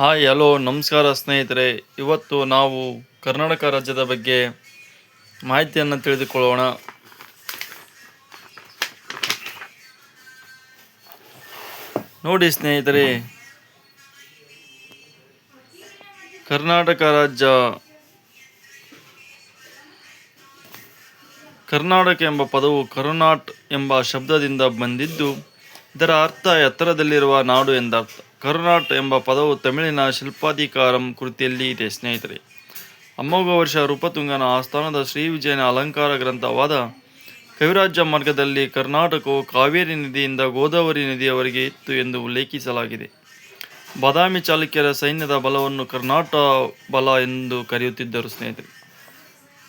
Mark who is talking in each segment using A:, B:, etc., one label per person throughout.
A: Hi, hello, ನಮಸ್ಕಾರ ಸ್ನೇಹಿತರೆ. ಇವತ್ತು ನಾವು ಕರ್ನಾಟಕ ರಾಜ್ಯದ ಬಗ್ಗೆ ಮಾಹಿತಿಯನ್ನು ತಿಳಿದುಕೊಳ್ಳೋಣ. ನೋಡಿ ಸ್ನೇಹಿತರೆ, ಕರ್ನಾಟಕ ರಾಜ್ಯ, ಕರ್ನಾಟಕ ಎಂಬ ಪದವು ಕರುನಾಟ್ ಎಂಬ ಶಬ್ದದಿಂದ ಬಂದಿದ್ದು, ಇದರ ಅರ್ಥ ಎತ್ತರದಲ್ಲಿರುವ ನಾಡು ಎಂದರ್ಥ. ಕರುನಾಟ್ ಎಂಬ ಪದವು ತಮಿಳಿನ ಶಿಲ್ಪಾಧಿಕಾರಂ ಕೃತಿಯಲ್ಲಿ ಇದೆ, ಸ್ನೇಹಿತರೆ. ಅಮೋಘ ವರ್ಷ ರೂಪತುಂಗನ ಆಸ್ಥಾನದ ಶ್ರೀ ವಿಜಯನ ಅಲಂಕಾರ ಗ್ರಂಥವಾದ ಕವಿರಾಜ್ಯ ಮಾರ್ಗದಲ್ಲಿ ಕರ್ನಾಟಕವು ಕಾವೇರಿ ನದಿಯಿಂದ ಗೋದಾವರಿ ನದಿಯವರೆಗೆ ಇತ್ತು ಎಂದು ಉಲ್ಲೇಖಿಸಲಾಗಿದೆ. ಬಾದಾಮಿ ಚಾಲುಕ್ಯರ ಸೈನ್ಯದ ಬಲವನ್ನು ಕರ್ನಾಟ ಬಲ ಎಂದು ಕರೆಯುತ್ತಿದ್ದರು, ಸ್ನೇಹಿತರೆ.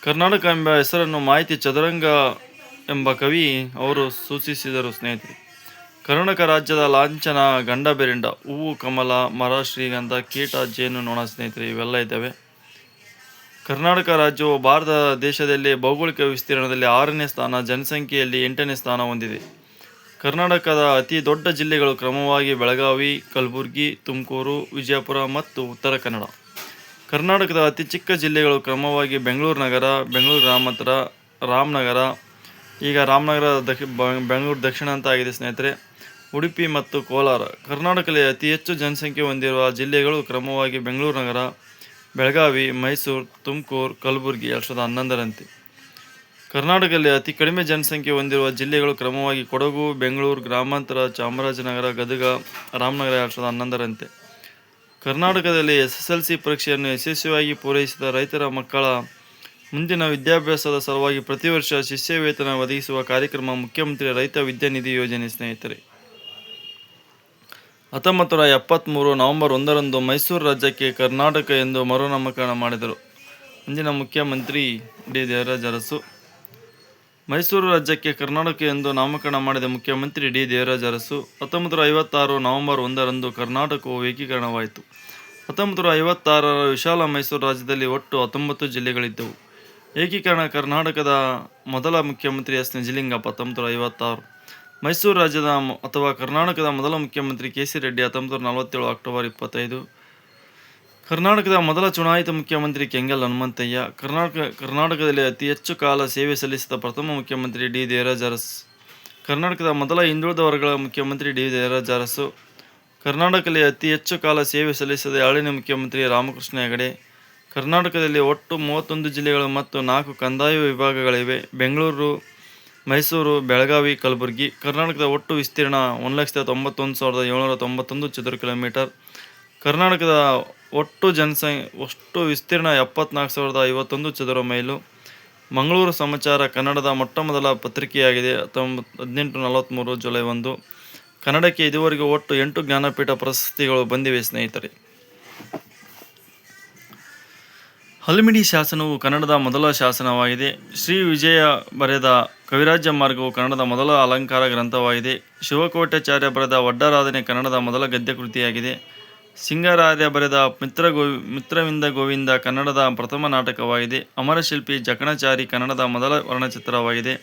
A: ಕರ್ನಾಟಕ ಎಂಬ ಹೆಸರನ್ನು ಮಾಹಿತಿ ಚದುರಂಗ ಎಂಬ ಕವಿ ಅವರು ಸೂಚಿಸಿದರು, ಸ್ನೇಹಿತರೆ. ಕರ್ನಾಟಕ ರಾಜ್ಯದ ಲಾಂಛನ ಗಂಡ ಬೆರಿಂಡ ಹೂವು, ಕಮಲ, ಮರ, ಶ್ರೀಗಂಧ, ಕೀಟ, ಜೇನು, ನೊಣ ಸ್ನೇಹಿತರೆ, ಇವೆಲ್ಲ ಇದ್ದಾವೆ. ಕರ್ನಾಟಕ ರಾಜ್ಯವು ಭಾರತ ದೇಶದಲ್ಲಿ ಭೌಗೋಳಿಕ ವಿಸ್ತೀರ್ಣದಲ್ಲಿ ಆರನೇ ಸ್ಥಾನ, ಜನಸಂಖ್ಯೆಯಲ್ಲಿ ಎಂಟನೇ ಸ್ಥಾನ ಹೊಂದಿದೆ. ಕರ್ನಾಟಕದ ಅತಿ ದೊಡ್ಡ ಜಿಲ್ಲೆಗಳು ಕ್ರಮವಾಗಿ ಬೆಳಗಾವಿ, ಕಲಬುರಗಿ, ತುಮಕೂರು, ವಿಜಯಪುರ ಮತ್ತು ಉತ್ತರ ಕನ್ನಡ. ಕರ್ನಾಟಕದ ಅತಿ ಚಿಕ್ಕ ಜಿಲ್ಲೆಗಳು ಕ್ರಮವಾಗಿ ಬೆಂಗಳೂರು ನಗರ, ಬೆಂಗಳೂರು ಗ್ರಾಮಾಂತರ, ರಾಮನಗರ. ಈಗ ರಾಮನಗರ ದಕ್ಷಿ ಬೆಂಗಳೂರು ದಕ್ಷಿಣ ಅಂತ ಆಗಿದೆ ಸ್ನೇಹಿತರೆ. ಉಡುಪಿ ಮತ್ತು ಕೋಲಾರ. ಕರ್ನಾಟಕದಲ್ಲಿ ಅತಿ ಹೆಚ್ಚು ಜನಸಂಖ್ಯೆ ಹೊಂದಿರುವ ಜಿಲ್ಲೆಗಳು ಕ್ರಮವಾಗಿ ಬೆಂಗಳೂರು ನಗರ, ಬೆಳಗಾವಿ, ಮೈಸೂರು, ತುಮಕೂರು, ಕಲಬುರಗಿ ಎರಡು ಸಾವಿರದ ಹನ್ನೊಂದರಂತೆ. ಕರ್ನಾಟಕದಲ್ಲಿ ಅತಿ ಕಡಿಮೆ ಜನಸಂಖ್ಯೆ ಹೊಂದಿರುವ ಜಿಲ್ಲೆಗಳು ಕ್ರಮವಾಗಿ ಕೊಡಗು, ಬೆಂಗಳೂರು, ಗ್ರಾಮಾಂತರ, ಚಾಮರಾಜನಗರ, ಗದಗ, ರಾಮನಗರ ಎರಡು ಸಾವಿರದ ಹನ್ನೊಂದರಂತೆ. ಕರ್ನಾಟಕದಲ್ಲಿ ಎಸ್ ಎಸ್ ಎಲ್ ಸಿ ಪರೀಕ್ಷೆಯನ್ನು ಯಶಸ್ವಿಯಾಗಿ ಪೂರೈಸಿದ ರೈತರ ಮಕ್ಕಳ ಮುಂದಿನ ವಿದ್ಯಾಭ್ಯಾಸದ ಸಲುವಾಗಿ ಪ್ರತಿ ವರ್ಷ ಶಿಷ್ಯ ವೇತನ ಒದಗಿಸುವ ಕಾರ್ಯಕ್ರಮ ಮುಖ್ಯಮಂತ್ರಿ ರೈತ ವಿದ್ಯಾನಿಧಿ ಯೋಜನೆ ಸ್ನೇಹಿತರೆ. ಹತ್ತೊಂಬತ್ತು ನೂರ ಎಪ್ಪತ್ತ್ಮೂರು ನವೆಂಬರ್ ಒಂದರಂದು ಮೈಸೂರು ರಾಜ್ಯಕ್ಕೆ ಕರ್ನಾಟಕ ಎಂದು ಮರುನಾಮಕರಣ ಮಾಡಿದರು. ಅಂದಿನ ಮುಖ್ಯಮಂತ್ರಿ ಡಿ. ದೇವರಾಜ ಅರಸು. ಮೈಸೂರು ರಾಜ್ಯಕ್ಕೆ ಕರ್ನಾಟಕ ಎಂದು ನಾಮಕರಣ ಮಾಡಿದ ಮುಖ್ಯಮಂತ್ರಿ ಡಿ. ದೇವರಾಜ ಅರಸು ಹತ್ತೊಂಬತ್ತು ನೂರ ಐವತ್ತಾರು ನವೆಂಬರ್ ಒಂದರಂದು ಕರ್ನಾಟಕವು ಏಕೀಕರಣವಾಯಿತು. ಹತ್ತೊಂಬತ್ತು ನೂರ ಐವತ್ತಾರರ ವಿಶಾಲ ಮೈಸೂರು ರಾಜ್ಯದಲ್ಲಿ ಒಟ್ಟು ಹತ್ತೊಂಬತ್ತು ಜಿಲ್ಲೆಗಳಿದ್ದವು. ಏಕೀಕರಣ ಕರ್ನಾಟಕದ ಮೊದಲ ಮುಖ್ಯಮಂತ್ರಿ ಎಸ್. ನಿಜಲಿಂಗಪ್ಪ ಹತ್ತೊಂಬತ್ತು ನೂರ ಐವತ್ತಾರು. ಮೈಸೂರು ರಾಜ್ಯದ ಅಥವಾ ಕರ್ನಾಟಕದ ಮೊದಲ ಮುಖ್ಯಮಂತ್ರಿ ಕೆ ಸಿ ರೆಡ್ಡಿ ಹತ್ತೊಂಬತ್ತು ನೂರ ನಲವತ್ತೇಳು ಅಕ್ಟೋಬರ್ ಇಪ್ಪತ್ತೈದು. ಕರ್ನಾಟಕದ ಮೊದಲ ಚುನಾಯಿತ ಮುಖ್ಯಮಂತ್ರಿ ಕೆಂಗಲ್ ಹನುಮಂತಯ್ಯ, ಕರ್ನಾಟಕ, ಕರ್ನಾಟಕದಲ್ಲಿ ಅತಿ ಹೆಚ್ಚು ಕಾಲ ಸೇವೆ ಸಲ್ಲಿಸಿದ ಪ್ರಥಮ ಮುಖ್ಯಮಂತ್ರಿ ಡಿ. ದೇವರಾಜ ಅರಸ್, ಕರ್ನಾಟಕದ ಮೊದಲ ಹಿಂದುಳಿದ ವರ್ಗಗಳ ಮುಖ್ಯಮಂತ್ರಿ ಡಿ. ದೇವರಾಜ ಅರಸು, ಕರ್ನಾಟಕದಲ್ಲಿ ಅತಿ ಹೆಚ್ಚು ಕಾಲ ಸೇವೆ ಸಲ್ಲಿಸಿದ ಎರಡನೇ ಮುಖ್ಯಮಂತ್ರಿ ರಾಮಕೃಷ್ಣ ಹೆಗಡೆ, ಕರ್ನಾಟಕದಲ್ಲಿ ಒಟ್ಟು ಮೂವತ್ತೊಂದು ಜಿಲ್ಲೆಗಳು ಮತ್ತು ನಾಲ್ಕು ಕಂದಾಯ ವಿಭಾಗಗಳಿವೆ. ಬೆಂಗಳೂರು ಮೈಸೂರು, ಬೆಳಗಾವಿ, ಕಲಬುರಗಿ, ಕರ್ನಾಟಕದ ಒಟ್ಟು ವಿಸ್ತೀರ್ಣ ಒಂದು ಲಕ್ಷದ ತೊಂಬತ್ತೊಂದು ಸಾವಿರದ ಏಳ್ನೂರ ತೊಂಬತ್ತೊಂದು ಚದುರ ಕಿಲೋಮೀಟರ್. ಕರ್ನಾಟಕದ ಒಟ್ಟು ಜನಸಂಖ್ಯೆ ಒಟ್ಟು ವಿಸ್ತೀರ್ಣ ಎಪ್ಪತ್ನಾಲ್ಕು ಸಾವಿರದ ಐವತ್ತೊಂದು ಚದುರ ಮೈಲು. ಮಂಗಳೂರು ಸಮಾಚಾರ, ಕನ್ನಡದ ಮೊಟ್ಟ ಮೊದಲ ಪತ್ರಿಕೆಯಾಗಿದೆ, ಹತ್ತೊಂಬತ್ತು, ಹದಿನೆಂಟು ನಲವತ್ತ್ಮೂರು ಜುಲೈ ಒಂದು. ಕನ್ನಡಕ್ಕೆ ಇದುವರೆಗೂ ಒಟ್ಟು ಎಂಟು ಜ್ಞಾನಪೀಠ ಪ್ರಶಸ್ತಿಗಳು ಬಂದಿವೆ, ಸ್ನೇಹಿತರೆ. ಹಲ್ಮಿಡಿ ಶಾಸನವು ಕನ್ನಡದ ಮೊದಲ ಶಾಸನವಾಗಿದೆ. ಶ್ರೀ ವಿಜಯ ಬರೆದ ಕವಿರಾಜ್ಯ ಮಾರ್ಗವು ಕನ್ನಡದ ಮೊದಲ ಅಲಂಕಾರ ಗ್ರಂಥವಾಗಿದೆ. ಶಿವಕೋಟಾಚಾರ್ಯ ಬರೆದ ಒಡ್ಡರಾಧನೆ ಕನ್ನಡದ ಮೊದಲ ಗದ್ಯ ಕೃತಿಯಾಗಿದೆ ಸಿಂಗರಾರ್ಯ ಬರೆದ ಮಿತ್ರ ಗೋವಿ ಮಿತ್ರವಿಂದ ಗೋವಿಂದ ಕನ್ನಡದ ಪ್ರಥಮ ನಾಟಕವಾಗಿದೆ. ಅಮರಶಿಲ್ಪಿ ಜಕಣಚಾರಿ ಕನ್ನಡದ ಮೊದಲ ವರ್ಣಚಿತ್ರವಾಗಿದೆ.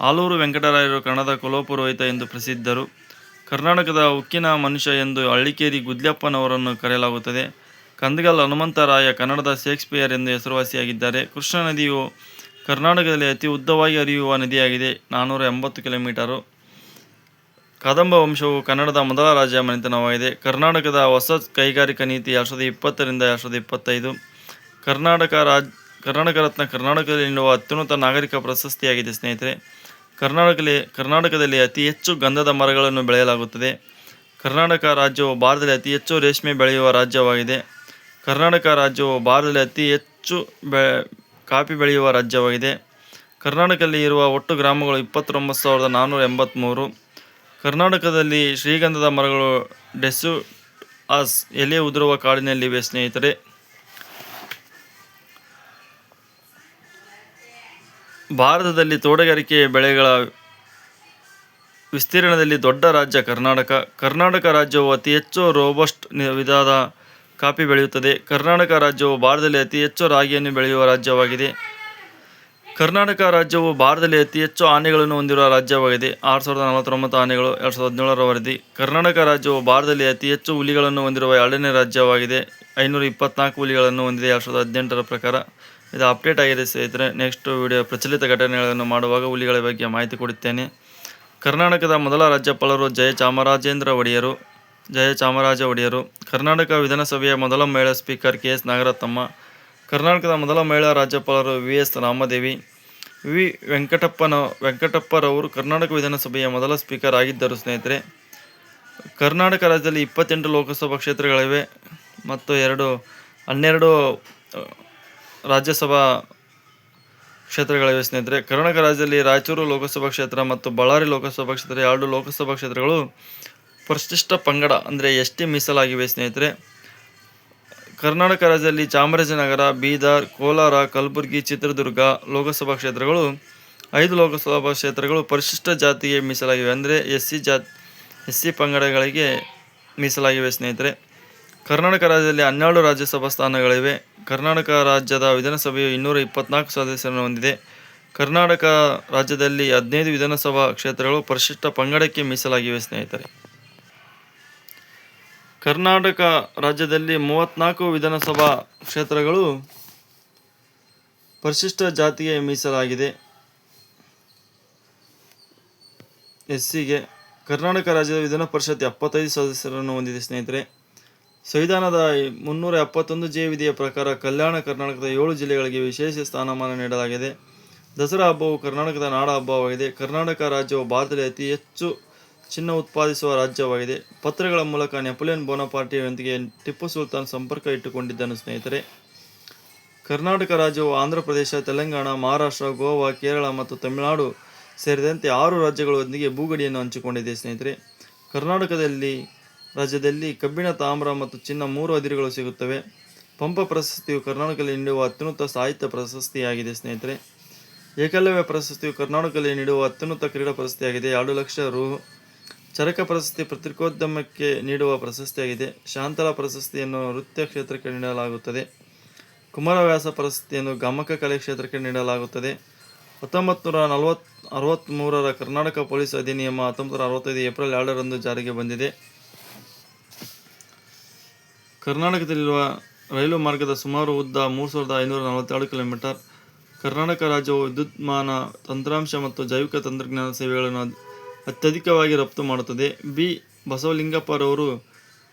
A: ಆಲೂರು ವೆಂಕಟರಾಯರು ಕನ್ನಡದ ಕುಲಪುರೋಹಿತ ಎಂದು ಪ್ರಸಿದ್ಧರು. ಕರ್ನಾಟಕದ ಉಕ್ಕಿನ ಮನುಷ್ಯ ಎಂದು ಹಳ್ಳಿಕೇರಿ ಗುದ್ಲಪ್ಪನವರನ್ನು ಕರೆಯಲಾಗುತ್ತದೆ. ಕಂದಗಲ್ ಹನುಮಂತರಾಯ, ಕನ್ನಡದ ಶೇಕ್ಸ್ಪಿಯರ್ ಎಂದು ಹೆಸರುವಾಸಿಯಾಗಿದ್ದಾರೆ. ಕೃಷ್ಣಾ ನದಿಯು ಕರ್ನಾಟಕದಲ್ಲಿ ಅತಿ ಉದ್ದವಾಗಿ ಹರಿಯುವ ನದಿಯಾಗಿದೆ. ನಾನ್ನೂರ ಎಂಬತ್ತು ಕಿಲೋಮೀಟರು. ಕದಂಬ ವಂಶವು ಕನ್ನಡದ ಮೊದಲ ರಾಜ್ಯ ಮನೆತನವಾಗಿದೆ. ಕರ್ನಾಟಕದ ಹೊಸ ಕೈಗಾರಿಕಾ ನೀತಿ ಎರಡು ಸಾವಿರದ ಇಪ್ಪತ್ತರಿಂದ ಎರಡು ಸಾವಿರದ ಇಪ್ಪತ್ತೈದು. ಕರ್ನಾಟಕ ರಾಜ್, ಕರ್ನಾಟಕ ರತ್ನ ಕರ್ನಾಟಕದಲ್ಲಿ ನೀಡುವ ಅತ್ಯುನ್ನತ ನಾಗರಿಕ ಪ್ರಶಸ್ತಿಯಾಗಿದೆ, ಸ್ನೇಹಿತರೆ. ಕರ್ನಾಟಕದಲ್ಲಿ ಕರ್ನಾಟಕದಲ್ಲಿ ಅತಿ ಹೆಚ್ಚು ಗಂಧದ ಮರಗಳನ್ನು ಬೆಳೆಯಲಾಗುತ್ತದೆ. ಕರ್ನಾಟಕ ರಾಜ್ಯವು ಭಾರತದಲ್ಲಿ ಅತಿ ಹೆಚ್ಚು ರೇಷ್ಮೆ ಬೆಳೆಯುವ ರಾಜ್ಯವಾಗಿದೆ. ಕರ್ನಾಟಕ ರಾಜ್ಯವು ಭಾರತದಲ್ಲಿ ಅತಿ ಹೆಚ್ಚು ಬೆ, ಕಾಫಿ ಬೆಳೆಯುವ ರಾಜ್ಯವಾಗಿದೆ. ಕರ್ನಾಟಕದಲ್ಲಿ ಇರುವ ಒಟ್ಟು ಗ್ರಾಮಗಳು ಇಪ್ಪತ್ತೊಂಬತ್ತು ಸಾವಿರದ ನಾನ್ನೂರ ಎಂಬತ್ತ್ಮೂರು ಕರ್ನಾಟಕದಲ್ಲಿ ಶ್ರೀಗಂಧದ ಮರಗಳು ಡೆಸು ಆಸ್ ಎಲೆ ಉದುರುವ ಕಾಡಿನಲ್ಲಿವೆ ಸ್ನೇಹಿತರೆ. ಭಾರತದಲ್ಲಿ ತೋಟಗಾರಿಕೆ ಬೆಳೆಗಳ ವಿಸ್ತೀರ್ಣದಲ್ಲಿ ದೊಡ್ಡ ರಾಜ್ಯ ಕರ್ನಾಟಕ. ಕರ್ನಾಟಕ ರಾಜ್ಯವು ಅತಿ ಹೆಚ್ಚು ರೋಬಸ್ಟ್ ವಿಧದ ಕಾಫಿ ಬೆಳೆಯುತ್ತದೆ. ಕರ್ನಾಟಕ ರಾಜ್ಯವು ಭಾರತದಲ್ಲಿ ಅತಿ ಹೆಚ್ಚು ರಾಗಿಯನ್ನು ಬೆಳೆಯುವ ರಾಜ್ಯವಾಗಿದೆ. ಕರ್ನಾಟಕ ರಾಜ್ಯವು ಭಾರತದಲ್ಲಿ ಅತಿ ಹೆಚ್ಚು ಆನೆಗಳನ್ನು ಹೊಂದಿರುವ ರಾಜ್ಯವಾಗಿದೆ. ಆರು ಸಾವಿರದ ನಲವತ್ತೊಂಬತ್ತು ಆನೆಗಳು ಎರಡು ಸಾವಿರದ ಹದಿನೇಳರ ವರದಿ ಕರ್ನಾಟಕ ರಾಜ್ಯವು ಭಾರತದಲ್ಲಿ ಅತಿ ಹೆಚ್ಚು ಹುಲಿಗಳನ್ನು ಹೊಂದಿರುವ ಎರಡನೇ ರಾಜ್ಯವಾಗಿದೆ. ಐನೂರ ಇಪ್ಪತ್ನಾಲ್ಕು ಹುಲಿಗಳನ್ನು ಹೊಂದಿದೆ ಎರಡು ಸಾವಿರದ ಹದಿನೆಂಟರ ಪ್ರಕಾರ. ಇದು ಅಪ್ಡೇಟ್ ಆಗಿದೆ ಸ್ನೇಹಿತರೆ. ನೆಕ್ಸ್ಟ್ ವಿಡಿಯೋ ಪ್ರಚಲಿತ ಘಟನೆಗಳನ್ನು ಮಾಡುವಾಗ ಹುಲಿಗಳ ಬಗ್ಗೆ ಮಾಹಿತಿ ಕೊಡುತ್ತೇನೆ. ಕರ್ನಾಟಕದ ಮೊದಲ ರಾಜ್ಯಪಾಲರು ಜಯ ಚಾಮರಾಜೇಂದ್ರ ಒಡೆಯರು. ಜಯ ಚಾಮರಾಜ ಒಡೆಯರು. ಕರ್ನಾಟಕ ವಿಧಾನಸಭೆಯ ಮೊದಲ ಮಹಿಳಾ ಸ್ಪೀಕರ್ ಕೆ ಎಸ್ ನಾಗರತ್ನಮ್ಮ, ಕರ್ನಾಟಕದ ಮೊದಲ ಮಹಿಳಾ ರಾಜ್ಯಪಾಲರು ವಿ ಎಸ್ ರಾಮದೇವಿ, ವಿ ವೆಂಕಟಪ್ಪನ ವೆಂಕಟಪ್ಪರವರು ಕರ್ನಾಟಕ ವಿಧಾನಸಭೆಯ ಮೊದಲ ಸ್ಪೀಕರ್ ಆಗಿದ್ದರು. ಸ್ನೇಹಿತರೆ, ಕರ್ನಾಟಕ ರಾಜ್ಯದಲ್ಲಿ ಇಪ್ಪತ್ತೆಂಟು ಲೋಕಸಭಾ ಕ್ಷೇತ್ರಗಳಿವೆ ಮತ್ತು ಎರಡು, ಹನ್ನೆರಡು ರಾಜ್ಯಸಭಾ ಕ್ಷೇತ್ರಗಳಿವೆ. ಸ್ನೇಹಿತರೆ, ಕರ್ನಾಟಕ ರಾಜ್ಯದಲ್ಲಿ ರಾಯಚೂರು ಲೋಕಸಭಾ ಕ್ಷೇತ್ರ ಮತ್ತು ಬಳ್ಳಾರಿ ಲೋಕಸಭಾ ಕ್ಷೇತ್ರ, ಎರಡು ಲೋಕಸಭಾ ಕ್ಷೇತ್ರಗಳು ಪರಿಶಿಷ್ಟ ಪಂಗಡ ಅಂದರೆ ಎಸ್ ಟಿ ಮೀಸಲಾಗಿವೆ ಸ್ನೇಹಿತರೆ. ಕರ್ನಾಟಕ ರಾಜ್ಯದಲ್ಲಿ ಚಾಮರಾಜನಗರ, ಬೀದರ್, ಕೋಲಾರ, ಕಲಬುರಗಿ, ಚಿತ್ರದುರ್ಗ ಲೋಕಸಭಾ ಕ್ಷೇತ್ರಗಳು, ಐದು ಲೋಕಸಭಾ ಕ್ಷೇತ್ರಗಳು ಪರಿಶಿಷ್ಟ ಜಾತಿಗೆ ಮೀಸಲಾಗಿವೆ ಅಂದರೆ ಎಸ್ ಸಿ ಜಾತ್ ಎಸ್ ಸಿ ಪಂಗಡಗಳಿಗೆ ಮೀಸಲಾಗಿವೆ ಸ್ನೇಹಿತರೆ. ಕರ್ನಾಟಕ ರಾಜ್ಯದಲ್ಲಿ ಹನ್ನೆರಡು ರಾಜ್ಯಸಭಾ ಸ್ಥಾನಗಳಿವೆ. ಕರ್ನಾಟಕ ರಾಜ್ಯದ ವಿಧಾನಸಭೆಯು ಇನ್ನೂರ ಇಪ್ಪತ್ನಾಲ್ಕು ಸದಸ್ಯರನ್ನು ಹೊಂದಿದೆ. ಕರ್ನಾಟಕ ರಾಜ್ಯದಲ್ಲಿ ಹದಿನೈದು ವಿಧಾನಸಭಾ ಕ್ಷೇತ್ರಗಳು ಪರಿಶಿಷ್ಟ ಪಂಗಡಕ್ಕೆ ಮೀಸಲಾಗಿವೆ ಸ್ನೇಹಿತರೆ. ಕರ್ನಾಟಕ ರಾಜ್ಯದಲ್ಲಿ ಮೂವತ್ನಾಲ್ಕು ವಿಧಾನಸಭಾ ಕ್ಷೇತ್ರಗಳು ಪರಿಶಿಷ್ಟ ಜಾತಿಗೆ ಮೀಸಲಾಗಿದೆ. ಎಸ್ ಸಿಗೆ ಕರ್ನಾಟಕ ರಾಜ್ಯದ ವಿಧಾನ ಪರಿಷತ್ ಎಪ್ಪತ್ತೈದು ಸದಸ್ಯರನ್ನು ಹೊಂದಿದೆ, ಸ್ನೇಹಿತರೆ. ಸಂವಿಧಾನದ ಮುನ್ನೂರ ಎಪ್ಪತ್ತೊಂದು ಜೆ ವಿಧಿಯ ಪ್ರಕಾರ ಕಲ್ಯಾಣ ಕರ್ನಾಟಕದ ಏಳು ಜಿಲ್ಲೆಗಳಿಗೆ ವಿಶೇಷ ಸ್ಥಾನಮಾನ ನೀಡಲಾಗಿದೆ. ದಸರಾ ಹಬ್ಬವು ಕರ್ನಾಟಕದ ನಾಡ ಹಬ್ಬವಾಗಿದೆ. ಕರ್ನಾಟಕ ರಾಜ್ಯವು ಭಾರತದಲ್ಲಿ ಅತಿ ಹೆಚ್ಚು ಚಿನ್ನ ಉತ್ಪಾದಿಸುವ ರಾಜ್ಯವಾಗಿದೆ. ಪತ್ರಗಳ ಮೂಲಕ ನೆಪೋಲಿಯನ್ ಬೋನಪಾರ್ಟಿಯೊಂದಿಗೆ ಟಿಪ್ಪು ಸುಲ್ತಾನ್ ಸಂಪರ್ಕ ಇಟ್ಟುಕೊಂಡಿದ್ದನು ಸ್ನೇಹಿತರೆ, ಕರ್ನಾಟಕ ರಾಜ್ಯವು ಆಂಧ್ರ ಪ್ರದೇಶ, ತೆಲಂಗಾಣ, ಮಹಾರಾಷ್ಟ್ರ, ಗೋವಾ, ಕೇರಳ ಮತ್ತು ತಮಿಳುನಾಡು ಸೇರಿದಂತೆ ಆರು ರಾಜ್ಯಗಳೊಂದಿಗೆ ಭೂಗಡಿಯನ್ನು ಹಂಚಿಕೊಂಡಿದೆ ಸ್ನೇಹಿತರೆ. ಕರ್ನಾಟಕದಲ್ಲಿ, ರಾಜ್ಯದಲ್ಲಿ ಕಬ್ಬಿಣ, ತಾಮ್ರ ಮತ್ತು ಚಿನ್ನ ಮೂರು ಅದಿರುಗಳು ಸಿಗುತ್ತವೆ. ಪಂಪ ಪ್ರಶಸ್ತಿಯು ಕರ್ನಾಟಕದಲ್ಲಿ ನೀಡುವ ಅತ್ಯುನ್ನತ ಸಾಹಿತ್ಯ ಪ್ರಶಸ್ತಿಯಾಗಿದೆ ಸ್ನೇಹಿತರೆ. ಏಕಲವ್ಯ ಪ್ರಶಸ್ತಿಯು ಕರ್ನಾಟಕದಲ್ಲಿ ನೀಡುವ ಅತ್ಯುನ್ನತ ಕ್ರೀಡಾ ಪ್ರಶಸ್ತಿಯಾಗಿದೆ. ಎರಡು ಲಕ್ಷ ರು ಚರಕ ಪ್ರಶಸ್ತಿ ಪತ್ರಿಕೋದ್ಯಮಕ್ಕೆ ನೀಡುವ ಪ್ರಶಸ್ತಿಯಾಗಿದೆ. ಶಾಂತಲ ಪ್ರಶಸ್ತಿಯನ್ನು ನೃತ್ಯ ಕ್ಷೇತ್ರಕ್ಕೆ ನೀಡಲಾಗುತ್ತದೆ. ಕುಮಾರವ್ಯಾಸ ಪ್ರಶಸ್ತಿಯನ್ನು ಗಮಕ ಕಲೆ ಕ್ಷೇತ್ರಕ್ಕೆ ನೀಡಲಾಗುತ್ತದೆ. ಹತ್ತೊಂಬತ್ತು ನೂರ ನಲವತ್ ಅರವತ್ತ್ಮೂರರ ಕರ್ನಾಟಕ ಪೊಲೀಸ್ ಅಧಿನಿಯಮ ಹತ್ತೊಂಬತ್ತು ನೂರ ಅರವತ್ತೈದು ಏಪ್ರಿಲ್ ಎರಡರಂದು ಜಾರಿಗೆ ಬಂದಿದೆ. ಕರ್ನಾಟಕದಲ್ಲಿರುವ ರೈಲು ಮಾರ್ಗದ ಸುಮಾರು ಉದ್ದ ಮೂರು ಸಾವಿರದ ಐನೂರ ನಲವತ್ತೆರಡು ಕಿಲೋಮೀಟರ್. ಕರ್ನಾಟಕ ರಾಜ್ಯವು ವಿದ್ಯುನ್ಮಾನ ತಂತ್ರಾಂಶ ಮತ್ತು ಜೈವಿಕ ತಂತ್ರಜ್ಞಾನ ಸೇವೆಗಳನ್ನು ಅತ್ಯಧಿಕವಾಗಿ ರಫ್ತು ಮಾಡುತ್ತದೆ. ಬಿ. ಬಸವಲಿಂಗಪ್ಪರವರು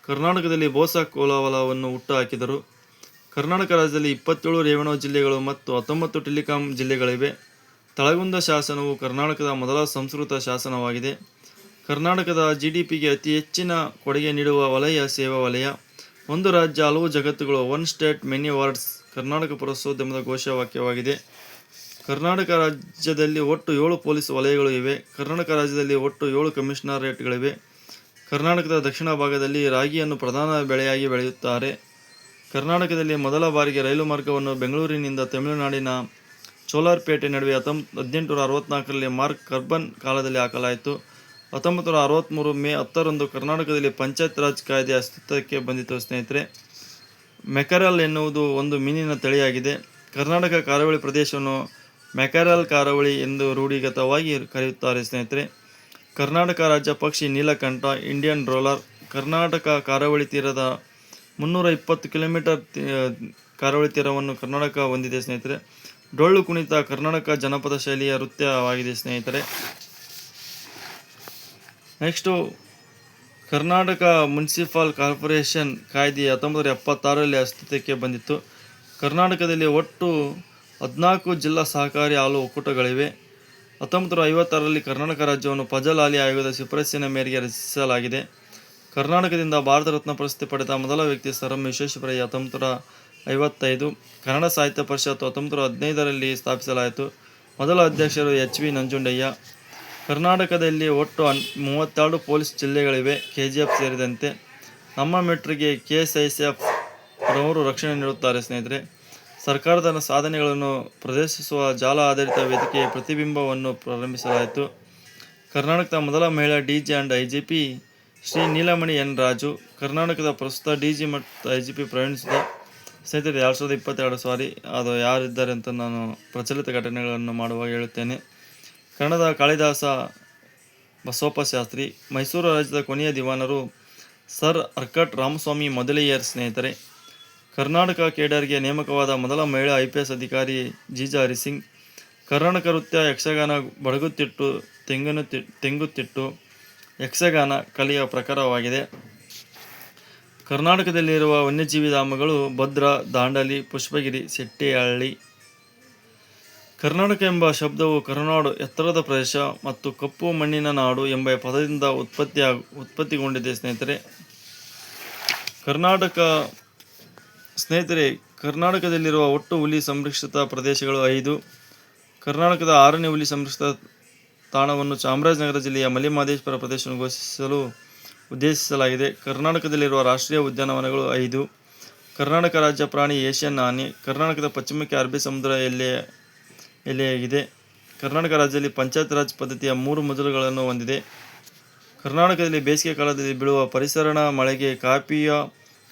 A: ಕರ್ನಾಟಕದಲ್ಲಿ ಬೋಸಾ ಕೋಲಾವಲವನ್ನು ಹುಟ್ಟುಹಾಕಿದರು ಕರ್ನಾಟಕ ರಾಜ್ಯದಲ್ಲಿ ಇಪ್ಪತ್ತೇಳು ರೇವಣ ಜಿಲ್ಲೆಗಳು ಮತ್ತು ಹತ್ತೊಂಬತ್ತು ಟೆಲಿಕಾಂ ಜಿಲ್ಲೆಗಳಿವೆ. ತಳಗುಂದ ಶಾಸನವು ಕರ್ನಾಟಕದ ಮೊದಲ ಸಂಸ್ಕೃತ ಶಾಸನವಾಗಿದೆ. ಕರ್ನಾಟಕದ ಜಿ ಡಿ ಪಿಗೆ ಅತಿ ಹೆಚ್ಚಿನ ಕೊಡುಗೆ ನೀಡುವ ವಲಯ ಸೇವಾ ವಲಯ. ಒಂದು ರಾಜ್ಯ ಹಲವು ಜಗತ್ತುಗಳು one state many worlds Karnataka ಪ್ರವಾಸೋದ್ಯಮದ ಘೋಷವಾಕ್ಯವಾಗಿದೆ. ಕರ್ನಾಟಕ ರಾಜ್ಯದಲ್ಲಿ ಒಟ್ಟು ಏಳು ಪೊಲೀಸ್ ವಲಯಗಳು ಇವೆ. ಕರ್ನಾಟಕ ರಾಜ್ಯದಲ್ಲಿ ಒಟ್ಟು ಏಳು ಕಮಿಷನರೇಟ್ಗಳಿವೆ. ಕರ್ನಾಟಕದ ದಕ್ಷಿಣ ಭಾಗದಲ್ಲಿ ರಾಗಿಯನ್ನು ಪ್ರಧಾನ ಬೆಳೆಯಾಗಿ ಬೆಳೆಯುತ್ತಾರೆ. ಕರ್ನಾಟಕದಲ್ಲಿ ಮೊದಲ ಬಾರಿಗೆ ರೈಲು ಮಾರ್ಗವನ್ನು ಬೆಂಗಳೂರಿನಿಂದ ತಮಿಳುನಾಡಿನ ಚೋಲಾರ್ಪೇಟೆ ನಡುವೆ ಹತ್ತೊಂಬ ಹದಿನೆಂಟುನೂರ ಅರವತ್ತ್ನಾಲ್ಕರಲ್ಲಿ ಮಾರ್ಕ್ ಕರ್ಬನ್ ಕಾಲದಲ್ಲಿ ಹಾಕಲಾಯಿತು. ಹತ್ತೊಂಬತ್ತು ನೂರ ಅರವತ್ತ್ಮೂರು ಮೇ ಹತ್ತರಂದು ಕರ್ನಾಟಕದಲ್ಲಿ ಪಂಚಾಯತ್ ರಾಜ್ ಕಾಯ್ದೆ ಅಸ್ತಿತ್ವಕ್ಕೆ ಬಂದಿತು ಸ್ನೇಹಿತರೆ. ಮೆಕರಲ್ ಎನ್ನುವುದು ಒಂದು ಮೀನಿನ ತಳಿಯಾಗಿದೆ. ಕರ್ನಾಟಕ ಕರಾವಳಿ ಪ್ರದೇಶವನ್ನು ಮೆಕರಲ್ ಕಾರಾವಳಿ ಎಂದು ರೂಢಿಗತವಾಗಿ ಕರೆಯುತ್ತಾರೆ ಸ್ನೇಹಿತರೆ. ಕರ್ನಾಟಕ ರಾಜ್ಯ ಪಕ್ಷಿ ನೀಲಕಂಠ ಇಂಡಿಯನ್ ರೋಲರ್ ಕರ್ನಾಟಕ ಕರಾವಳಿ ತೀರದ ಮುನ್ನೂರ ಇಪ್ಪತ್ತು ಕಿಲೋಮೀಟರ್ ಕರಾವಳಿ ತೀರವನ್ನು ಕರ್ನಾಟಕ ಹೊಂದಿದೆ ಸ್ನೇಹಿತರೆ. ಡೊಳ್ಳು ಕುಣಿತ ಕರ್ನಾಟಕ ಜನಪದ ಶೈಲಿಯ ನೃತ್ಯವಾಗಿದೆ ಸ್ನೇಹಿತರೆ. ನೆಕ್ಸ್ಟು, ಕರ್ನಾಟಕ ಮುನ್ಸಿಪಲ್ ಕಾರ್ಪೊರೇಷನ್ ಕಾಯ್ದೆ ಹತ್ತೊಂಬತ್ತು ನೂರ ಎಪ್ಪತ್ತಾರರಲ್ಲಿ ಅಸ್ತಿತ್ವಕ್ಕೆ ಬಂದಿತ್ತು. ಕರ್ನಾಟಕದಲ್ಲಿ ಒಟ್ಟು ಹದಿನಾಲ್ಕು ಜಿಲ್ಲಾ ಸಹಕಾರಿ ಹಾಲು ಒಕ್ಕೂಟಗಳಿವೆ. ಹತ್ತೊಂಬತ್ತು ನೂರ ಐವತ್ತಾರರಲ್ಲಿ ಕರ್ನಾಟಕ ರಾಜ್ಯವನ್ನು ಫಜಲ್ ಆಯೋಗದ ಶಿಫಾರಸ್ಸಿನ ಮೇರೆಗೆ ರಚಿಸಲಾಗಿದೆ. ಕರ್ನಾಟಕದಿಂದ ಭಾರತ ರತ್ನ ಪ್ರಶಸ್ತಿ ಪಡೆದ ಮೊದಲ ವ್ಯಕ್ತಿ ಸರಂ ವಿಶ್ವೇಶ್ವರಯ್ಯ ಹತ್ತೊಂಬತ್ತು ನೂರ ಐವತ್ತೈದು, ಕನ್ನಡ ಸಾಹಿತ್ಯ ಪರಿಷತ್ತು ಹತ್ತೊಂಬತ್ತು ನೂರ ಹದಿನೈದರಲ್ಲಿ ಸ್ಥಾಪಿಸಲಾಯಿತು. ಮೊದಲ ಅಧ್ಯಕ್ಷರು ಎಚ್ ವಿ ನಂಜುಂಡಯ್ಯ. ಕರ್ನಾಟಕದಲ್ಲಿ ಒಟ್ಟು ಹನ್ ಮೂವತ್ತೆರಡು ಪೊಲೀಸ್ ಜಿಲ್ಲೆಗಳಿವೆ ಕೆ ಜಿ ಎಫ್ ಸೇರಿದಂತೆ. ನಮ್ಮ ಮೆಟ್ರಿಗೆ K S I C F ರವರು ರಕ್ಷಣೆ ನೀಡುತ್ತಾರೆ ಸ್ನೇಹಿತರೆ. ಸರ್ಕಾರದ ಸಾಧನೆಗಳನ್ನು ಪ್ರದರ್ಶಿಸುವ ಜಾಲ ಆಧಾರಿತ ವೇದಿಕೆಯ ಪ್ರತಿಬಿಂಬವನ್ನು ಪ್ರಾರಂಭಿಸಲಾಯಿತು. ಕರ್ನಾಟಕದ ಮೊದಲ ಮಹಿಳಾ D G and I G P Shri Neelamani N Raju ಕರ್ನಾಟಕದ ಪ್ರಸ್ತುತ ಡಿ ಜಿ ಮತ್ತು ಐ ಜಿ ಪಿ ಪ್ರಯಾಣಿಸಿದ. ಸ್ನೇಹಿತರೆ, ಎರಡು ಸಾವಿರದ ಇಪ್ಪತ್ತೆರಡು ಸಾರಿ ಅದು ಯಾರಿದ್ದಾರೆ ಅಂತ ನಾನು ಪ್ರಚಲಿತ ಘಟನೆಗಳನ್ನು ಮಾಡುವಾಗ ಹೇಳುತ್ತೇನೆ. ಕನ್ನಡದ ಕಾಳಿದಾಸ ಬಸವಪ್ಪ ಶಾಸ್ತ್ರಿ, ಮೈಸೂರು ರಾಜ್ಯದ ಕೊನೆಯ ದಿವಾನರು ಸರ್ ಅರ್ಕಟ್ ರಾಮಸ್ವಾಮಿ ಮೊದಲಿಯರ್ ಸ್ನೇಹಿತರೆ. ಕರ್ನಾಟಕ ಕೇಡರ್ಗೆ ನೇಮಕವಾದ ಮೊದಲ ಮಹಿಳಾ ಐ ಪಿ ಎಸ್ ಅಧಿಕಾರಿ ಜೀಜಾ ಹರಿಸಿಂಗ್, ಕರ್ನಾಟಕ ನೃತ್ಯ ಯಕ್ಷಗಾನ ಬಡಗುತ್ತಿಟ್ಟು ತೆಂಗನ್ನು ತೆಂಗುತ್ತಿಟ್ಟು ಯಕ್ಷಗಾನ ಕಲೆಯ ಪ್ರಕಾರವಾಗಿದೆ. ಕರ್ನಾಟಕದಲ್ಲಿರುವ ವನ್ಯಜೀವಿ ಧಾಮಗಳು ಭದ್ರಾ, ದಾಂಡಲಿ, ಪುಷ್ಪಗಿರಿ, ಸೆಟ್ಟಿಹಳ್ಳಿ. ಕರ್ನಾಟಕ ಎಂಬ ಶಬ್ದವು ಕರುನಾಡು ಎತ್ತರದ ಪ್ರದೇಶ ಮತ್ತು ಕಪ್ಪು ಮಣ್ಣಿನ ನಾಡು ಎಂಬ ಪದದಿಂದ ಉತ್ಪತ್ತಿಯಾಗ, ಉತ್ಪತ್ತಿಗೊಂಡಿದೆ ಸ್ನೇಹಿತರೆ. ಕರ್ನಾಟಕ ಸ್ನೇಹಿತರೆ, ಕರ್ನಾಟಕದಲ್ಲಿರುವ ಒಟ್ಟು ಹುಲಿ ಸಂರಕ್ಷಿತ ಪ್ರದೇಶಗಳು ಐದು. ಕರ್ನಾಟಕದ ಆರನೇ ಹುಲಿ ಸಂರಕ್ಷಿತ ತಾಣವನ್ನು ಚಾಮರಾಜನಗರ ಜಿಲ್ಲೆಯ ಮಲೆಮಹದೇಶ್ವರ ಪ್ರದೇಶವನ್ನು ಘೋಷಿಸಲು ಉದ್ದೇಶಿಸಲಾಗಿದೆ. ಕರ್ನಾಟಕದಲ್ಲಿರುವ ರಾಷ್ಟ್ರೀಯ ಉದ್ಯಾನವನಗಳು ಐದು. ಕರ್ನಾಟಕ ರಾಜ್ಯ ಪ್ರಾಣಿ ಏಷ್ಯನ್ ಆನೆ, ಕರ್ನಾಟಕದ ಪಶ್ಚಿಮಕ್ಕೆ ಅರಬ್ಬಿ ಸಮುದ್ರ ಎಲ್ಲೆ ಎಲೆಯಾಗಿದೆ. ಕರ್ನಾಟಕ ರಾಜ್ಯದಲ್ಲಿ ಪಂಚಾಯತ್ ರಾಜ್ ಪದ್ಧತಿಯ ಮೂರು ಮಜಲುಗಳನ್ನು ಹೊಂದಿದೆ. ಕರ್ನಾಟಕದಲ್ಲಿ ಬೇಸಿಗೆ ಕಾಲದಲ್ಲಿ ಬೀಳುವ ಪರಿಸರಣ ಮಳೆಗೆ ಕಾಪಿಯ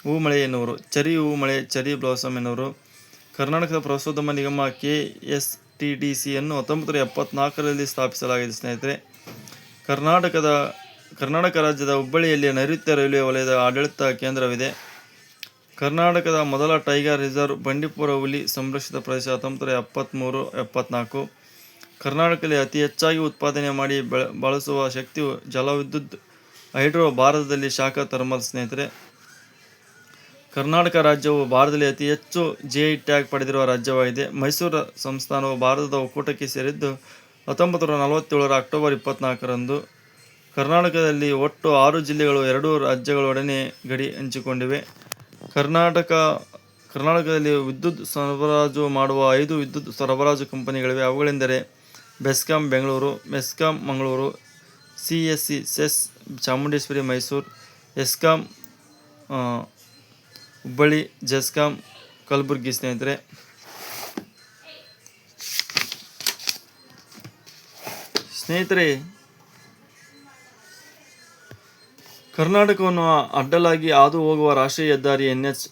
A: ಹೂ ಮಳೆ ಎನ್ನುವರು, ಚರಿ ಹೂಮಳೆ ಚರಿ ಬ್ಲಾಸಮ್ ಎನ್ನುವರು. ಕರ್ನಾಟಕದ ಪ್ರವಾಸೋದ್ಯಮ ನಿಗಮ ಕೆ ಎಸ್ ಟಿ ಡಿ ಸಿಯನ್ನು ಹತ್ತೊಂಬತ್ತು ಎಪ್ಪತ್ನಾಲ್ಕರಲ್ಲಿ ಸ್ಥಾಪಿಸಲಾಗಿದೆ, ಸ್ನೇಹಿತರೆ. ಕರ್ನಾಟಕದ, ಕರ್ನಾಟಕ ರಾಜ್ಯದ ಹುಬ್ಬಳ್ಳಿಯಲ್ಲಿ ನೈಋತ್ಯ ರೈಲ್ವೆ ವಲಯದ ಆಡಳಿತ ಕೇಂದ್ರವಿದೆ. ಕರ್ನಾಟಕದ ಮೊದಲ ಟೈಗರ್ ರಿಸರ್ವ್ ಬಂಡೀಪುರ ಹುಲಿ ಸಂರಕ್ಷಿತ ಪ್ರದೇಶ ಹತ್ತೊಂಬತ್ತು ಎಪ್ಪತ್ತ್ಮೂರು ಎಪ್ಪತ್ನಾಲ್ಕು. ಕರ್ನಾಟಕದಲ್ಲಿ ಅತಿ ಹೆಚ್ಚಾಗಿ ಉತ್ಪಾದನೆ ಮಾಡಿ ಬೆಳ, ಬಳಸುವ ಶಕ್ತಿಯು ಜಲವಿದ್ಯುತ್ ಹೈಡ್ರೋ ಭಾರತದಲ್ಲಿ ಶಾಖ ಥರ್ಮಲ್, ಸ್ನೇಹಿತರೆ. ಕರ್ನಾಟಕ ರಾಜ್ಯವು ಭಾರತದಲ್ಲಿ ಅತಿ ಹೆಚ್ಚು ಜಿ ಐ ಟ್ಯಾಗ್ ಪಡೆದಿರುವ ರಾಜ್ಯವಾಗಿದೆ. ಮೈಸೂರು ಸಂಸ್ಥಾನವು ಭಾರತದ ಒಕ್ಕೂಟಕ್ಕೆ ಸೇರಿದ್ದು ಹತ್ತೊಂಬತ್ತು ನೂರ ನಲವತ್ತೇಳರ ಅಕ್ಟೋಬರ್ ಇಪ್ಪತ್ನಾಲ್ಕರಂದು ಕರ್ನಾಟಕದಲ್ಲಿ ಒಟ್ಟು ಆರು ಜಿಲ್ಲೆಗಳು ಎರಡು ರಾಜ್ಯಗಳೊಡನೆ ಗಡಿ ಹಂಚಿಕೊಂಡಿವೆ. ಕರ್ನಾಟಕ, ಕರ್ನಾಟಕದಲ್ಲಿ ವಿದ್ಯುತ್ ಸರಬರಾಜು ಮಾಡುವ ಐದು ವಿದ್ಯುತ್ ಸರಬರಾಜು ಕಂಪನಿಗಳಿವೆ. ಅವುಗಳೆಂದರೆ BESCOM, Bengaluru, MESCOM, Mangaluru, C S C, CESC, Chamundeshwari, Mysuru, ESCOM Hubballi GESCOM Kalaburgi ಸ್ನೇಹಿತರೆ. ಸ್ನೇಹಿತರೆ, ಕರ್ನಾಟಕವನ್ನು ಅಡ್ಡಲಾಗಿ ಹಾದು ಹೋಗುವ ರಾಷ್ಟ್ರೀಯ ಹೆದ್ದಾರಿ ಎನ್ ಎಚ್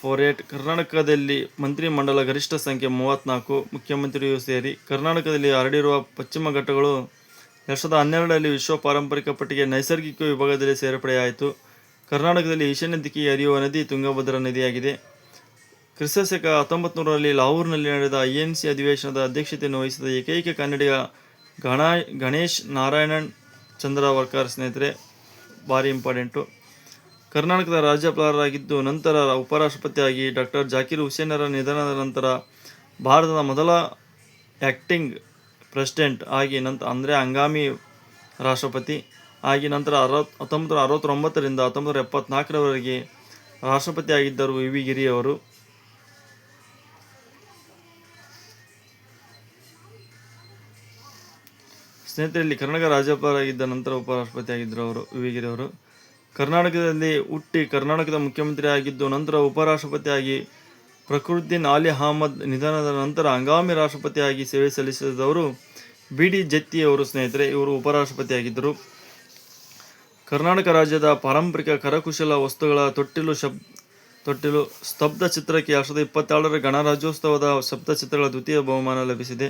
A: ಫೋರ್ ಏಟ್ ಕರ್ನಾಟಕದಲ್ಲಿ ಮಂತ್ರಿಮಂಡಲ ಗರಿಷ್ಠ ಸಂಖ್ಯೆ ಮೂವತ್ತ್ನಾಲ್ಕು, ಮುಖ್ಯಮಂತ್ರಿಯೂ ಸೇರಿ ಕರ್ನಾಟಕದಲ್ಲಿ ಹರಡಿರುವ ಪಶ್ಚಿಮ ಘಟ್ಟಗಳು ಎರಡು ಸಾವಿರದ ಹನ್ನೆರಡರಲ್ಲಿ ವಿಶ್ವ ಪಾರಂಪರಿಕ ಪಟ್ಟಿಗೆ ನೈಸರ್ಗಿಕ ವಿಭಾಗದಲ್ಲಿ ಸೇರ್ಪಡೆಯಾಯಿತು. ಕರ್ನಾಟಕದಲ್ಲಿ ಈಶಾನ್ಯ ದಿಕ್ಕಿಗೆ ಹರಿಯುವ ನದಿ ತುಂಗಭದ್ರಾ ನದಿಯಾಗಿದೆ. ಕ್ರಿಸ್ತಶಕ ಹತ್ತೊಂಬತ್ತು ನೂರರಲ್ಲಿ ಲಾಹೋರ್ನಲ್ಲಿ ನಡೆದ ಐ ಎನ್ ಸಿ ಅಧಿವೇಶನದ ಅಧ್ಯಕ್ಷತೆಯನ್ನು ವಹಿಸಿದ ಏಕೈಕ ಕನ್ನಡಿಗ ಗಣ ಗಣೇಶ್ ನಾರಾಯಣನ್ ಚಂದ್ರ ವರ್ಕರ್ ಸ್ನೇಹಿತರೆ, ಭಾರಿ ಇಂಪಾರ್ಟೆಂಟು. ಕರ್ನಾಟಕದ ರಾಜ್ಯಪಾಲರಾಗಿದ್ದು ನಂತರ ಉಪರಾಷ್ಟ್ರಪತಿಯಾಗಿ ಡಾಕ್ಟರ್ ಜಾಕಿರ್ ಹುಸೇನರ ನಿಧನದ ನಂತರ ಭಾರತದ ಮೊದಲ ಆ್ಯಕ್ಟಿಂಗ್ ಪ್ರೆಸಿಡೆಂಟ್ ಆಗಿ ನಂತರ ಅಂದರೆ ಹಂಗಾಮಿ ರಾಷ್ಟ್ರಪತಿ. ಆಗಿ ನಂತರ ಅರವತ್ ಹತ್ತೊಂಬತ್ತು ನೂರ ಅರವತ್ತೊಂಬತ್ತರಿಂದ ಹತ್ತೊಂಬತ್ತು ನೂರ ಎಪ್ಪತ್ನಾಲ್ಕರವರೆಗೆ ರಾಷ್ಟ್ರಪತಿ ಆಗಿದ್ದರು ವಿ ವಿ ಗಿರಿ ಅವರು ಸ್ನೇಹಿತರಲ್ಲಿ ಕರ್ನಾಟಕ ರಾಜ್ಯಪಾಲರಾಗಿದ್ದ ನಂತರ ಉಪರಾಷ್ಟ್ರಪತಿ ಆಗಿದ್ದರು ಅವರು, ವಿ ವಿ ಗಿರಿ ಅವರು ಕರ್ನಾಟಕದಲ್ಲಿ ಹುಟ್ಟಿ ಕರ್ನಾಟಕದ ಮುಖ್ಯಮಂತ್ರಿ ಆಗಿದ್ದು ನಂತರ ಉಪರಾಷ್ಟ್ರಪತಿಯಾಗಿ ಪ್ರಕೃದ್ದೀನ್ ಅಲಿ ಅಹಮದ್ ನಿಧನದ ನಂತರ ಹಂಗಾಮಿ ರಾಷ್ಟ್ರಪತಿಯಾಗಿ ಸೇವೆ ಸಲ್ಲಿಸಿದವರು ಬಿ ಡಿ ಜತ್ತಿ ಅವರು. ಸ್ನೇಹಿತರೆ, ಇವರು ಉಪರಾಷ್ಟ್ರಪತಿಯಾಗಿದ್ದರು. ಕರ್ನಾಟಕ ರಾಜ್ಯದ ಪಾರಂಪರಿಕ ಕರಕುಶಲ ವಸ್ತುಗಳ ತೊಟ್ಟಿಲು ಶಬ್, ತೊಟ್ಟಿಲು ಸ್ತಬ್ಧ ಚಿತ್ರಕ್ಕೆ ಎರಡು ಸಾವಿರದ ಇಪ್ಪತ್ತೇಳರ ಗಣರಾಜ್ಯೋತ್ಸವದ ಸ್ತಬ್ಧ ಚಿತ್ರಗಳ ದ್ವಿತೀಯ ಬಹುಮಾನ ಲಭಿಸಿದೆ.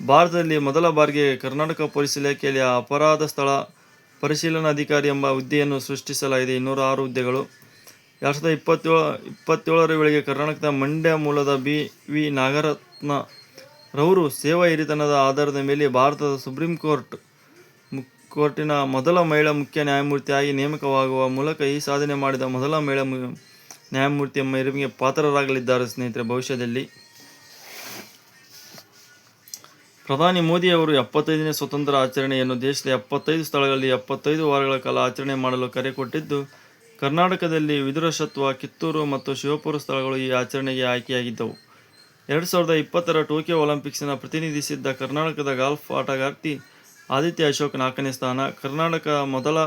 A: ಭಾರತದಲ್ಲಿ ಮೊದಲ ಬಾರಿಗೆ ಕರ್ನಾಟಕ ಪೊಲೀಸ್ ಇಲಾಖೆಯಲ್ಲಿ ಅಪರಾಧ ಸ್ಥಳ ಪರಿಶೀಲನಾ ಅಧಿಕಾರಿ ಎಂಬ ಹುದ್ದೆಯನ್ನು ಸೃಷ್ಟಿಸಲಾಗಿದೆ. ಇನ್ನೂರ ಆರು ಹುದ್ದೆಗಳು. ಎರಡು ಸಾವಿರದ ಇಪ್ಪತ್ತೇಳು, ಇಪ್ಪತ್ತೇಳರ ವೇಳೆಗೆ ಕರ್ನಾಟಕದ ಮಂಡ್ಯ ಮೂಲದ ಬಿ ವಿ ನಾಗರತ್ನ ರವರು ಸೇವಾ ಹಿರಿತನದ ಆಧಾರದ ಮೇಲೆ ಭಾರತದ ಸುಪ್ರೀಂ ಕೋರ್ಟ್ ಕೋರ್ಟಿನ ಮೊದಲ ಮಹಿಳಾ ಮುಖ್ಯ ನ್ಯಾಯಮೂರ್ತಿಯಾಗಿ ನೇಮಕವಾಗುವ ಮೂಲಕ ಈ ಸಾಧನೆ ಮಾಡಿದ ಮೊದಲ ಮಹಿಳಾ ನ್ಯಾಯಮೂರ್ತಿ ಎಂಬ ಇರುವಿಗೆ ಪಾತ್ರರಾಗಲಿದ್ದಾರೆ ಸ್ನೇಹಿತರೆ ಭವಿಷ್ಯದಲ್ಲಿ. ಪ್ರಧಾನಿ ಮೋದಿಯವರು ಎಪ್ಪತ್ತೈದನೇ ಸ್ವತಂತ್ರ ಆಚರಣೆಯನ್ನು ದೇಶದ ಎಪ್ಪತ್ತೈದು ಸ್ಥಳಗಳಲ್ಲಿ ಎಪ್ಪತ್ತೈದು ವಾರಗಳ ಕಾಲ ಆಚರಣೆ ಮಾಡಲು ಕರೆ ಕೊಟ್ಟಿದ್ದು, ಕರ್ನಾಟಕದಲ್ಲಿ ವಿದುರಶತ್ವ ಕಿತ್ತೂರು ಮತ್ತು ಶಿವಪುರ ಸ್ಥಳಗಳು ಈ ಆಚರಣೆಗೆ ಆಯ್ಕೆಯಾಗಿದ್ದವು. ಎರಡು ಸಾವಿರದ ಇಪ್ಪತ್ತರ ಟೋಕಿಯೋ ಒಲಿಂಪಿಕ್ಸ್ನ ಪ್ರತಿನಿಧಿಸಿದ್ದ ಕರ್ನಾಟಕದ ಗಾಲ್ಫ್ ಆಟಗಾರ್ತಿ ಆದಿತ್ಯ ಅಶೋಕ್ ನಾಲ್ಕನೇ ಸ್ಥಾನ. ಕರ್ನಾಟಕ ಮೊದಲ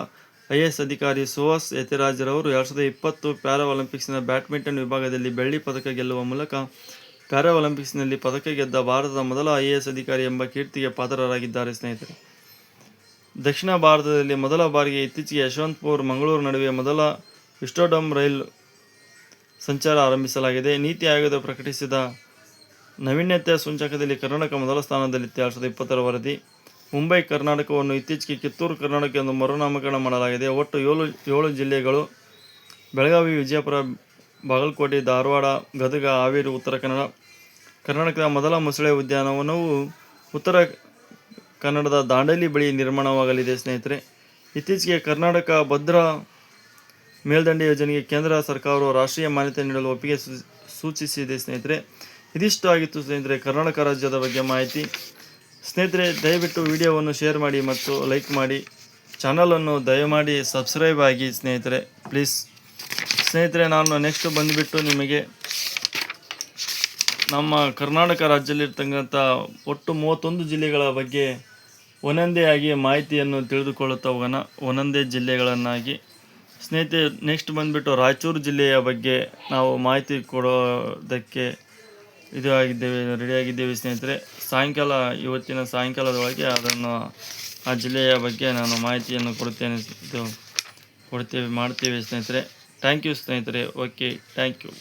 A: ಐ ಎಸ್ ಅಧಿಕಾರಿ ಸುಹಾಸ್ ಯತಿರಾಜ್ರವರು ಎರಡು ಸಾವಿರದ ಇಪ್ಪತ್ತು ಪ್ಯಾರಾ ಒಲಿಂಪಿಕ್ಸ್ನ ಬ್ಯಾಡ್ಮಿಂಟನ್ ವಿಭಾಗದಲ್ಲಿ ಬೆಳ್ಳಿ ಪದಕ ಗೆಲ್ಲುವ ಮೂಲಕ ಪ್ಯಾರಾ ಒಲಿಂಪಿಕ್ಸ್ನಲ್ಲಿ ಪದಕ ಗೆದ್ದ ಭಾರತದ ಮೊದಲ ಐ ಎ ಎಸ್ ಅಧಿಕಾರಿ ಎಂಬ ಕೀರ್ತಿಗೆ ಪಾತ್ರರಾಗಿದ್ದಾರೆ ಸ್ನೇಹಿತರೆ. ದಕ್ಷಿಣ ಭಾರತದಲ್ಲಿ ಮೊದಲ ಬಾರಿಗೆ ಇತ್ತೀಚೆಗೆ ಯಶವಂತಪುರ್ ಮಂಗಳೂರು ನಡುವೆ ಮೊದಲ ಇಸ್ಟೋಡಮ್ ರೈಲು ಸಂಚಾರ ಆರಂಭಿಸಲಾಗಿದೆ. ನೀತಿ ಆಯೋಗದ ಪ್ರಕಟಿಸಿದ ನಾವೀನ್ಯತೆ ಸೂಚಕದಲ್ಲಿ ಕರ್ನಾಟಕ ಮೊದಲ ಸ್ಥಾನದಲ್ಲಿತ್ತು. ಎರಡು ಸಾವಿರದ ಇಪ್ಪತ್ತರ ವರದಿ ಮುಂಬೈ, ಕರ್ನಾಟಕವನ್ನು ಇತ್ತೀಚೆಗೆ ಕಿತ್ತೂರು ಕರ್ನಾಟಕ ಎಂದು ಮರುನಾಮಕರಣ ಮಾಡಲಾಗಿದೆ. ಒಟ್ಟು ಏಳು ಏಳು ಜಿಲ್ಲೆಗಳು ಬೆಳಗಾವಿ, ವಿಜಯಪುರ, ಬಾಗಲಕೋಟೆ, ಧಾರವಾಡ, ಗದಗ, ಹಾವೇರಿ, ಉತ್ತರ ಕನ್ನಡ, ಕರ್ನಾಟಕದ ಮೊದಲ ಮೊಸಳೆ ಉದ್ಯಾನವನವು ಉತ್ತರ ಕನ್ನಡದ ದಾಂಡೇಲಿ ಬಳಿ ನಿರ್ಮಾಣವಾಗಲಿದೆ ಸ್ನೇಹಿತರೆ. ಇತ್ತೀಚೆಗೆ ಕರ್ನಾಟಕ ಭದ್ರಾ ಮೇಲ್ದಂಡೆ ಯೋಜನೆಗೆ ಕೇಂದ್ರ ಸರ್ಕಾರವು ರಾಷ್ಟ್ರೀಯ ಮಾನ್ಯತೆ ನೀಡಲು ಒಪ್ಪಿಗೆ ಸೂಚಿಸಿದೆ ಸ್ನೇಹಿತರೆ. ಇದಿಷ್ಟು ಆಗಿತ್ತು ಸ್ನೇಹಿತರೆ. ಕರ್ನಾಟಕ ರಾಜ್ಯದ ಬಗ್ಗೆ ಮಾಹಿತಿ. ಸ್ನೇಹಿತರೆ, ದಯವಿಟ್ಟು ವಿಡಿಯೋವನ್ನು ಶೇರ್ ಮಾಡಿ ಮತ್ತು ಲೈಕ್ ಮಾಡಿ. ಚಾನಲನ್ನು ದಯಮಾಡಿ ಸಬ್ಸ್ಕ್ರೈಬ್ ಆಗಿ ಸ್ನೇಹಿತರೆ, ಪ್ಲೀಸ್. ಸ್ನೇಹಿತರೆ, ನಾನು ನೆಕ್ಸ್ಟ್ ಬಂದುಬಿಟ್ಟು ನಿಮಗೆ ನಮ್ಮ ಕರ್ನಾಟಕ ರಾಜ್ಯದಲ್ಲಿರ್ತಕ್ಕಂಥ ಒಟ್ಟು ಮೂವತ್ತೊಂದು ಜಿಲ್ಲೆಗಳ ಬಗ್ಗೆ ಒಂದೊಂದೇ ಆಗಿ ಮಾಹಿತಿಯನ್ನು ತಿಳಿದುಕೊಳ್ಳುತ್ತಾ ಹೋಗೋಣ. ಒಂದೊಂದೇ ಜಿಲ್ಲೆಗಳನ್ನಾಗಿ. ಸ್ನೇಹಿತರೆ, ನೆಕ್ಸ್ಟ್ ಬಂದುಬಿಟ್ಟು ರಾಯಚೂರು ಜಿಲ್ಲೆಯ ಬಗ್ಗೆ ನಾವು ಮಾಹಿತಿ ಕೊಡೋದಕ್ಕೆ ಇದು ಆಗಿದ್ದೇವೆ ರೆಡಿಯಾಗಿದ್ದೇವೆ ಸ್ನೇಹಿತರೆ. ಸಾಯಂಕಾಲ, ಇವತ್ತಿನ ಸಾಯಂಕಾಲದೊಳಗೆ ಅದನ್ನು ಆ ಜಿಲ್ಲೆಯ ಬಗ್ಗೆ ನಾನು ಮಾಹಿತಿಯನ್ನು ಕೊಡುತ್ತೇನೆ ಇದು ಕೊಡ್ತೇವೆ ಮಾಡ್ತೇವೆ ಸ್ನೇಹಿತರೆ. ಥ್ಯಾಂಕ್ ಯು ಸ್ನೇಹಿತರೆ. Okay thank you